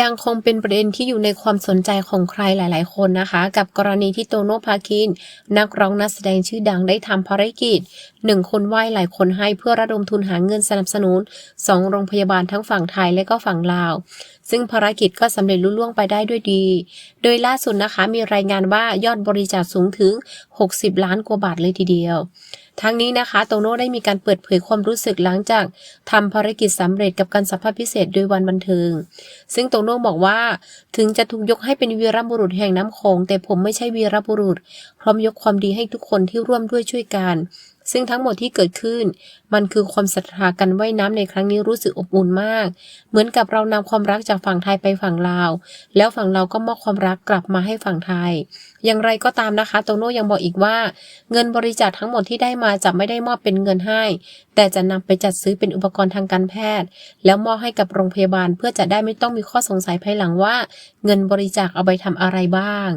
ยังคงเป็นประเด็นที่อยู่ในความสนใจของใครหลาย ๆ คนนะคะ กับกรณีที่โตโน่พาคิน นักร้องนักแสดงชื่อดังได้ทำภารกิจหนึ่งคนไหว้หลายคนให้เพื่อระดมทุนหาเงินสนับสนุนสองโรงพยาบาลทั้งฝั่งไทยและก็ฝั่งลาว ซึ่งภารกิจก็สำเร็จลุล่วงไปได้ด้วยดี โดยล่าสุดนะคะมีรายงานว่ายอดบริจาคสูงถึง60 ล้านกว่าบาทเลยทีเดียว ทั้งนี้นะคะโตโน่ได้มีการเปิดเผยความรู้สึกหลังจากทำภารกิจสำเร็จกับการสัมภาษณ์พิเศษด้วยวันบันเทิง ซึ่งโตโน่บอกว่าถึงจะถูกยกให้เป็นวีรบุรุษแห่งน้ำโขงแต่ผมไม่ใช่วีรบุรุษ พร้อมยกความดีให้ทุกคนที่ร่วมด้วยช่วยกัน ซึ่งทั้งหมดที่เกิดขึ้น มันคือความศรัทธากันว่ายน้ำในครั้งนี้รู้สึกอบอุ่นมาก เหมือนกับเรานำความรักจากฝั่งไทยไปฝั่งลาว แล้วฝั่งเราก็มอบความรักกลับมาให้ฝั่งไทย อย่างไรก็ตามนะคะ โตโน่ยังบอกอีกว่า เงินบริจาคทั้งหมดที่ได้มาจะไม่ได้มอบเป็นเงินให้ แต่จะนำไปจัดซื้อเป็นอุปกรณ์ทางการแพทย์ แล้วมอบให้กับโรงพยาบาลเพื่อจะได้ไม่ต้องมีข้อสงสัยภายหลังว่า เงินบริจาคเอาไปทำอะไรบ้าง